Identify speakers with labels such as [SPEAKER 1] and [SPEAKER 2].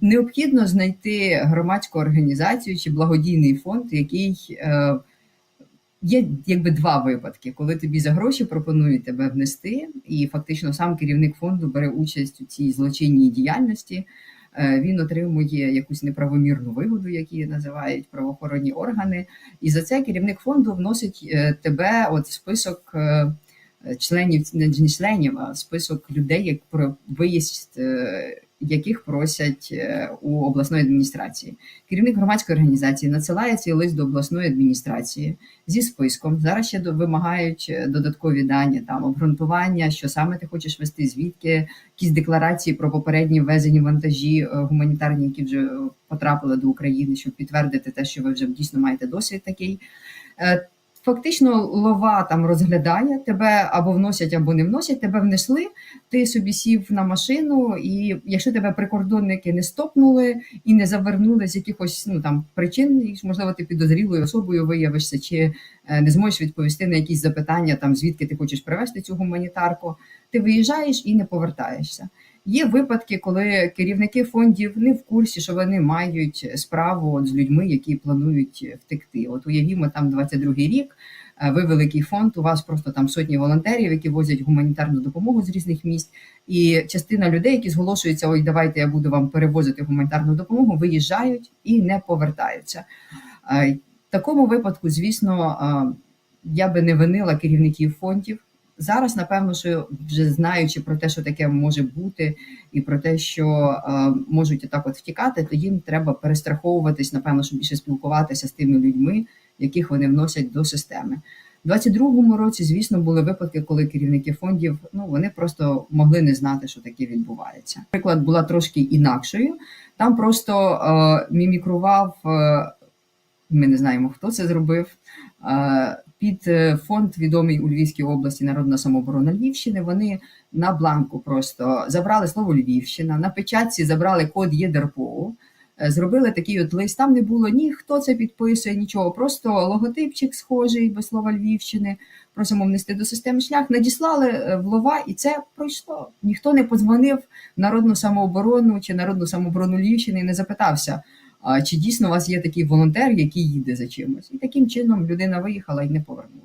[SPEAKER 1] Необхідно знайти громадську організацію чи благодійний фонд, який е, є якби два випадки, коли тобі за гроші пропонують тебе внести, і фактично сам керівник фонду бере участь у цій злочинній діяльності. Е, Він отримує якусь неправомірну вигоду, як її називають правоохоронні органи, і за це керівник фонду вносить е, тебе от в список членів, не членів, а список людей, як про виїзд яких просять е, у обласної адміністрації. Керівник громадської організації надсилає цей лист до обласної адміністрації зі списком. Зараз ще вимагають е, додаткові дані, там обґрунтування, що саме ти хочеш вести, звідки якісь декларації про попередні ввезені вантажі е, гуманітарні, які вже потрапили до України, щоб підтвердити те, що ви вже дійсно маєте досвід такий. Фактично, лова там розглядає тебе або вносять, або не вносять. Тебе внесли. Ти собі сів на машину, і якщо тебе прикордонники не стопнули і не завернули з якихось ну там причин, можливо, ти підозрілою особою виявишся, чи е, не зможеш відповісти на якісь запитання, там звідки ти хочеш привезти цю гуманітарку, ти виїжджаєш і не повертаєшся. Є випадки, коли керівники фондів не в курсі, що вони мають справу от з людьми, які планують втекти. От уявімо, там 22-й рік. е, Ви великий фонд, у вас просто там сотні волонтерів, які возять гуманітарну допомогу з різних місць. І частина людей, які зголошуються, ой, давайте я буду вам перевозити гуманітарну допомогу, виїжджають і не повертаються. Е, В такому випадку, звісно, е, я би не винила керівників фондів. Зараз, напевно, що вже знаючи про те, що таке може бути, і про те, що е, можуть отак от втікати, то їм треба перестраховуватись, напевно, щоб більше спілкуватися з тими людьми, яких вони вносять до системи. У 22-му році, звісно, були випадки, коли керівники фондів ну вони просто могли не знати, що таке відбувається. Приклад була трошки інакшою. Там просто е, мімікрував. Е, ми не знаємо, хто це зробив. Під е, фонд відомий у Львівській області Народна самооборона Львівщини. Вони на бланку просто забрали слово Львівщина, на печатці забрали код ЄДРПО, е, зробили такий от лист. Там не було ні хто це підписує, нічого. Просто логотипчик схожий без слова Львівщини. Просимо внести до системи шлях. Надіслали е, в лова, і це пройшло. Ніхто не подзвонив народну самооборону чи народну самооборону Львівщини і не запитався. Чи дійсно у вас є такий волонтер, який їде за чимось? І таким чином людина виїхала і не повернулася.